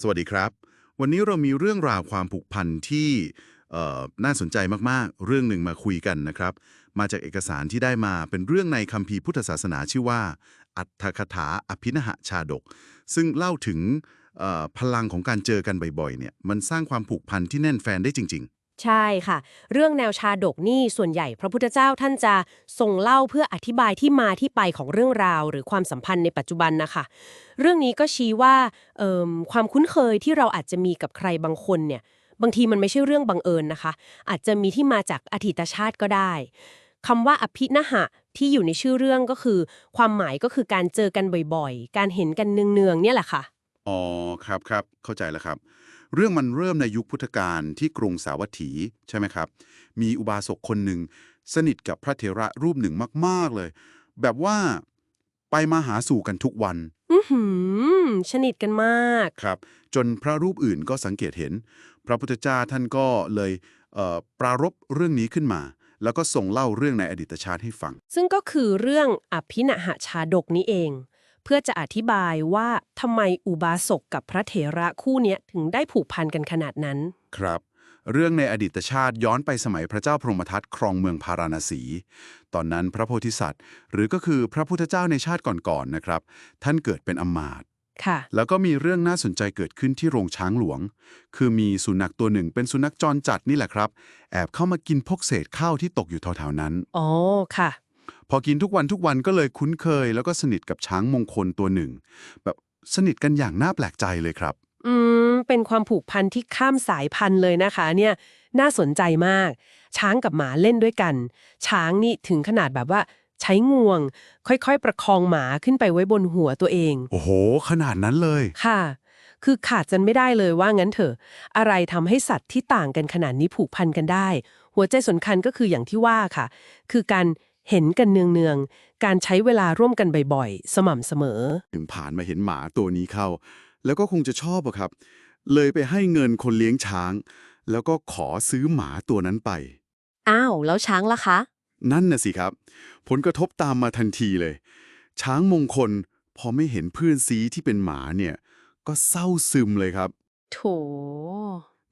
สวัสดีครับ วันนี้เรามีเรื่องราวความผูกพันที่น่าสนใจมากๆ เรื่องหนึ่งมาคุยกันนะครับ มาจากเอกสารที่ได้มาเป็นเรื่องในคัมภีร์พุทธศาสนาชื่อว่า อัตถคถาอภินหชาดก ซึ่งเล่าถึงพลังของการเจอกันบ่อยๆเนี่ยมันสร้างความผูกพันที่แน่นแฟนได้จริง ใช่ค่ะ เรื่องแนวชาดกนี่ส่วนใหญ่พระพุทธเจ้าท่านจะทรงเล่าเพื่ออธิบายที่มาที่ไปของเรื่องราว หรือความสัมพันธ์ในปัจจุบันนะคะ เรื่องนี้ก็ชี้ว่าความคุ้นเคยที่เราอาจจะมีกับใครบางคนเนี่ยบางทีมันไม่ใช่เรื่องบังเอิญนะคะ อาจจะมีที่มาจากอดีตชาติก็ได้คำว่าอภินหะที่อยู่ในชื่อเรื่องก็คือ ความหมายก็คือการเจอกันบ่อยๆ การเห็นกันเนืองๆเนี่ยแหละค่ะอ๋อครับครับเข้าใจแล้วครับ เรื่องมันเริ่มในยุคพุทธกาลที่กรุงสาวัตถีใช่ไหมครับ มีอุบาสกคนหนึ่ง สนิทกับพระเถระรูปหนึ่งมาก ๆ เลย แบบว่าไปมาหาสู่กันทุกวัน อือหือสนิทกันมากครับ จนพระรูปอื่นก็สังเกตเห็น พระพุทธเจ้าท่านก็เลยเอ่อปรารบเรื่องนี้ขึ้นมา แล้วก็ส่งเล่าเรื่องในอดีตชาติให้ฟัง ซึ่งก็คือเรื่องอภินหชาดกนี้เอง เพื่อจะอธิบายว่าทำไมอุบาสกกับพระเถระคู่เนี้ยถึงได้ผูกพันกันขนาดนั้น ครับ เรื่องในอดีตชาติย้อนไปสมัยพระเจ้าพรหมทัตครองเมืองพาราณสี ตอนนั้นพระโพธิสัตว์ หรือก็คือพระพุทธเจ้าในชาติก่อนๆนะครับ ท่านเกิดเป็นอำมาตย์ค่ะ แล้วก็มีเรื่องน่าสนใจเกิดขึ้นที่โรงช้างหลวง คือมีสุนัขตัวหนึ่งเป็นสุนัขจรจัดนี่แหละครับ แอบเข้ามากินพวกเศษข้าวที่ตกอยู่แถวๆนั้น อ๋อ ค่ะ พอกินทุกวันทุกวันก็เลยคุ้นเคย แล้วก็สนิทกับช้างมงคลตัวหนึ่ง แบบสนิทกันอย่างน่าแปลกใจเลยครับ อืม เป็นความผูกพันที่ข้ามสายพันธุ์เลยนะคะ เนี่ยน่าสนใจมาก ช้างกับหมาเล่นด้วยกัน ช้างนี่ถึงขนาดแบบว่าใช้งวง ค่อยๆ ประคองหมาขึ้นไปไว้บนหัวตัวเอง โอ้โห ขนาดนั้นเลยค่ะ คือขาดกันไม่ได้เลยว่างั้นเถอะ อะไรทำให้สัตว์ที่ต่างกันขนาดนี้ผูกพันกันได้ หัวใจสำคัญก็คืออย่างที่ว่าค่ะ คือการ เห็นกันเนืองๆ การใช้เวลาร่วมกันบ่อยๆ สม่ำเสมอ ถึงผ่านมาเห็นหมาตัวนี้เข้า แล้วก็คงจะชอบอะครับ เลยไปให้เงินคนเลี้ยงช้าง แล้วก็ขอซื้อหมาตัวนั้นไป อ้าว แล้วช้างล่ะคะ นั่นน่ะสิครับ ผลกระทบตามมาทันทีเลย ช้างมงคล พอไม่เห็นเพื่อนซีที่เป็นหมาเนี่ย ก็เศร้าซึมเลยครับ โถ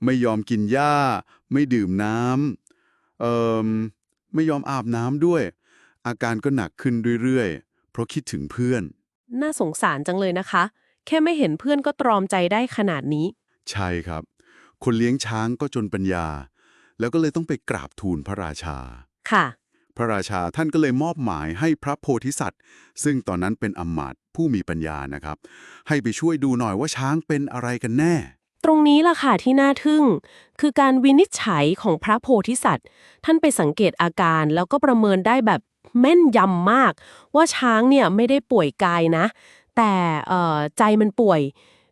ไม่ยอมกินหญ้า ไม่ดื่มน้ำเอ่อไม่ยอมอาบน้ำด้วย อาการก็หนักขึ้นเรื่อยๆ เพราะคิดถึงเพื่อน น่าสงสารจังเลยนะคะ แค่ไม่เห็นเพื่อนก็ตรอมใจได้ขนาดนี้ ใช่ครับ คนเลี้ยงช้างก็จนปัญญา แล้วก็เลยต้องไปกราบทูลพระราชา ค่ะ พระราชาท่านก็เลยมอบหมายให้พระโพธิสัตว์ ซึ่งตอนนั้นเป็นอำมาตย์ผู้มีปัญญานะครับ ให้ไปช่วยดูหน่อยว่าช้างเป็นอะไรกันแน่ ตรงนี้ล่ะค่ะที่น่าทึ่ง คือการวินิจฉัยของพระโพธิสัตว์ ท่านไปสังเกตอาการแล้วก็ประเมินได้แบบ แม่นยำมาก ว่าช้างเนี่ยไม่ได้ป่วยกายนะ แต่เอ่อใจมันป่วย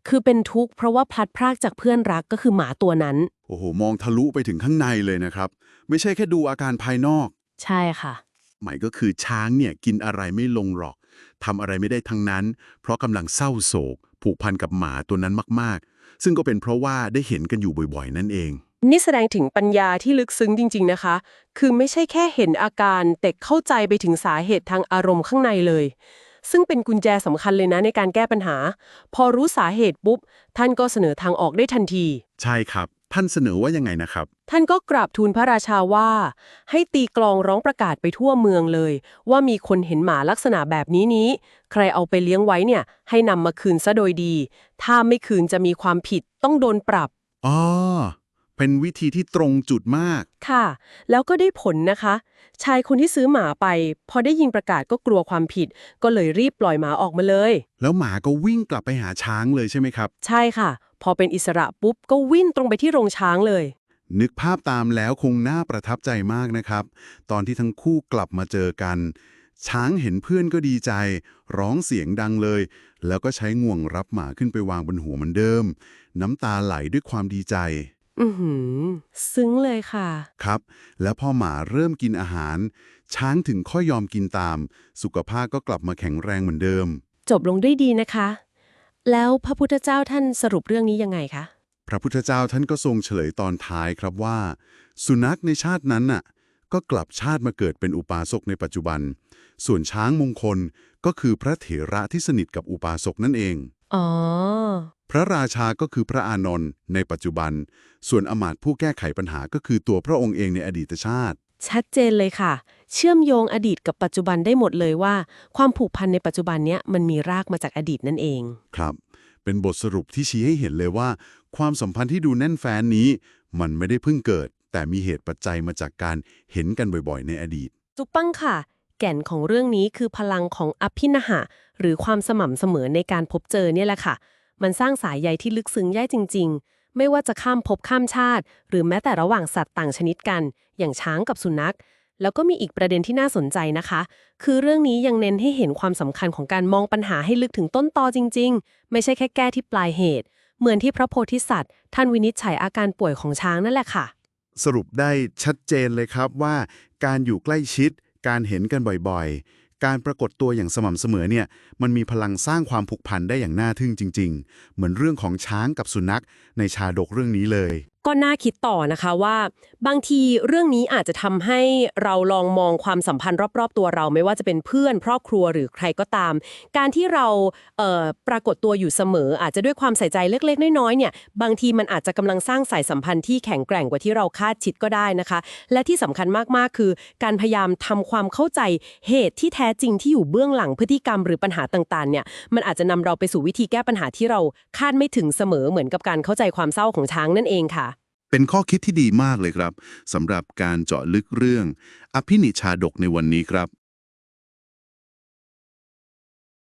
คือเป็นทุกข์เพราะว่าพลัดพรากจากเพื่อนรักก็คือหมาตัวนั้น โอ้โห มองทะลุไปถึงข้างในเลยนะครับ ไม่ใช่แค่ดูอาการภายนอก ใช่ค่ะ หมายก็คือช้างเนี่ยกินอะไรไม่ลงหรอกทำอะไรไม่ได้ทั้งนั้น เพราะกำลังเศร้าโศก ผูกพันกับหมาตัวนั้นมาก ๆ ซึ่งก็เป็นเพราะว่าได้เห็นกันอยู่บ่อย ๆ นั่นเอง นี่แสดงถึงปัญญาที่ลึกซึ้งจริง ๆ นะคะ คือไม่ใช่แค่เห็นอาการ แต่เข้าใจไปถึงสาเหตุทางอารมณ์ข้างในเลย ซึ่งเป็นกุญแจสำคัญเลยนะในการแก้ปัญหา พอรู้สาเหตุปุ๊บ ท่านก็เสนอทางออกได้ทันที ใช่ครับ ท่านเสนอว่ายังไงนะครับ ท่านก็กราบทูลพระราชาว่า ให้ตีกลองร้องประกาศไปทั่วเมืองเลย ว่ามีคนเห็นหมาลักษณะแบบนี้นี้ ใครเอาไปเลี้ยงไว้เนี่ย ให้นำมาคืนซะโดยดี ถ้าไม่คืนจะมีความผิดต้องโดนปรับอ๋อ เป็นวิธีที่ตรงจุดมาก ค่ะ แล้วก็ได้ผลนะคะ ชายคนที่ซื้อหมาไป พอได้ยินประกาศก็กลัวความผิด ก็เลยรีบปล่อยหมาออกมาเลย แล้วหมาก็วิ่งกลับไปหาช้างเลยใช่ไหมครับ ใช่ค่ะ พอเป็นอิสระปุ๊บก็วิ่งตรงไปที่โรงช้างเลย นึกภาพตามแล้วคงน่าประทับใจมากนะครับ ตอนที่ทั้งคู่กลับมาเจอกัน ช้างเห็นเพื่อนก็ดีใจ ร้องเสียงดังเลย แล้วก็ใช้งวงรับหมาขึ้นไปวางบนหัวเหมือนเดิม น้ำตาไหลด้วยความดีใจ อือหือ ซึ้งเลยค่ะ ครับ แล้วพอหมาเริ่มกินอาหาร ช้างถึงค่อยยอมกินตาม สุขภาพก็กลับมาแข็งแรงเหมือนเดิม จบลงด้วยดีนะคะ แล้วพระพุทธเจ้าท่านสรุปเรื่องนี้ยังไงคะ พระพุทธเจ้าท่านก็ทรงเฉลยตอนท้ายครับว่า สุนัขในชาตินั้นน่ะ ก็กลับชาติมาเกิดเป็นอุปาสกในปัจจุบัน ส่วนช้างมงคลก็คือพระเถระที่สนิทกับอุปาสกนั่นเอง อ๋อ พระราชาก็คือพระอานนท์ในปัจจุบัน ส่วนอมาตย์ผู้แก้ไขปัญหาก็คือตัวพระองค์เองในอดีตชาติ ชัดเจนเลยค่ะ เชื่อมโยงอดีตกับปัจจุบันได้หมดเลยว่า ความผูกพันในปัจจุบันเนี้ยมันมีรากมาจากอดีตนั่นเอง ครับ เป็นบทสรุปที่ชี้ให้เห็นเลยว่า ความสัมพันธ์ที่ดูแน่นแฟ้นนี้ มันไม่ได้เพิ่งเกิด แต่มีเหตุปัจจัยมาจากการเห็นกันบ่อยๆ ในอดีต จุกปังค่ะ แก่นของเรื่องนี้คือพลังของอภินหะ หรือความสม่ำเสมอในการพบเจอเนี่ยแหละค่ะ มันสร้างสายใยที่ลึกซึ้งได้จริง ๆ ไม่ว่าจะข้ามภพข้ามชาติ หรือแม้แต่ระหว่างสัตว์ต่างชนิดกัน อย่างช้างกับสุนัข แล้วก็มีอีกประเด็นที่น่าสนใจนะคะ คือเรื่องนี้ยังเน้นให้เห็นความสำคัญของการมองปัญหาให้ลึกถึงต้นตอจริง ๆ ไม่ใช่แค่แก้ที่ปลายเหตุ เหมือนที่พระโพธิสัตว์ ท่านวินิจฉัยอาการป่วยของช้างนั่นแหละค่ะ สรุปได้ชัดเจนเลยครับว่า การอยู่ใกล้ชิด การเห็นกันบ่อยๆ การปรากฏตัวอย่างสม่ำเสมอเนี่ยมันมีพลังสร้างความผูกพันได้อย่างน่าทึ่งจริง ๆ เหมือนเรื่องของช้างกับสุนัขในชาดกเรื่องนี้เลยก็น่าคิดต่อนะคะว่า บางทีเรื่องนี้อาจจะทำให้เราลองมองความสัมพันธ์รอบๆ ตัวเราไม่ว่าจะเป็นเพื่อนครอบครัวหรือใครก็ตาม การที่เราเปรากฏตัวอยู่เสมอ อาจจะด้วยความใส่ใจเล็กๆ น้อยๆเนี่ยบางทีมันอาจจะกำลังสร้างสายสัมพันธ์ที่แข็งแกร่งกว่าที่เราคาดคิดก็ได้นะคะ และที่สำคัญมากๆคือ การพยายามทำความเข้าใจเหตุที่แท้จริงที่อยู่เบื้องหลังพฤติกรรมหรือปัญหาต่างๆเนี่ยมันอาจจะนำเราไปสู่วิธีแก้ปัญหาที่เราคาดไม่ถึงเสมอเหมือนกับการเข้าใจความเศร้าของช้างนั่นเองค่ะ เป็นข้อคิดที่ดีมากเลยครับสำหรับการเจาะลึกเรื่อง อภินิชาดกในวันนี้ครับ